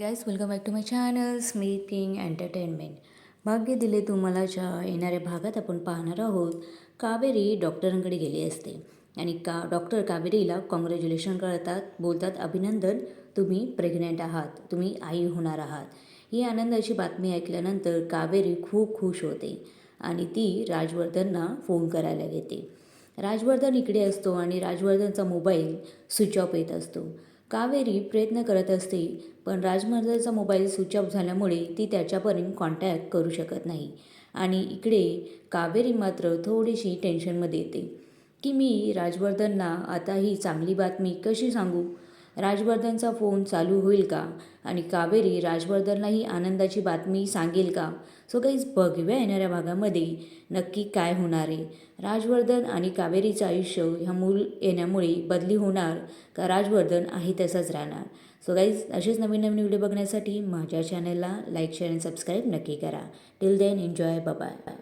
Guys welcome back to my channel Smith King entertainment भाग्य दिले तुम्हालाच्या येणाऱ्या भागात आपण पाहणार आहोत कावेरी डॉक्टरांकडे गेली असते. आणि का डॉक्टर कावेरीला कॉंग्रॅच्युलेशन करतात बोलतात अभिनंदन तुम्ही प्रेग्नंट आहात तुम्ही आई होणार आहात. ही आनंदाची बातमी ऐकल्यानंतर कावेरी खूप खुश होते आणि ती राजवर्धनना फोन करायला घेते. राजवर्धन इकडे असतो आणि राजवर्धनचा मोबाईल स्विच ऑफ येत असतो. कावेरी प्रयत्न करत असते पण राजवर्धनचा मोबाईल स्विच ऑफ झाल्यामुळे ती त्याच्यापर्यंत कॉन्टॅक्ट करू शकत नाही. आणि इकडे कावेरी मात्र थोडीशी टेन्शनमध्ये येते. की मी राजवर्धनला आता ही चांगली बातमी कशी सांगू? राजवर्धनचा फोन चालू होईल का? आणि कावेरी राजवर्धनला ही आनंदाची बातमी सांगेल का? सो काहीच बघूया येणाऱ्या भागामध्ये नक्की काय होणार आहे. राजवर्धन आणि कावेरीचं आयुष्य ह्या मूल येण्यामुळे बदली होणार का? राजवर्धन आहे तसंच राहणार. सो गाईज असेच नवीन नवीन व्हिडिओ बघण्यासाठी माझ्या चॅनलला लाईक शेअर अँड सबस्क्राईब नक्की करा. Till then enjoy bye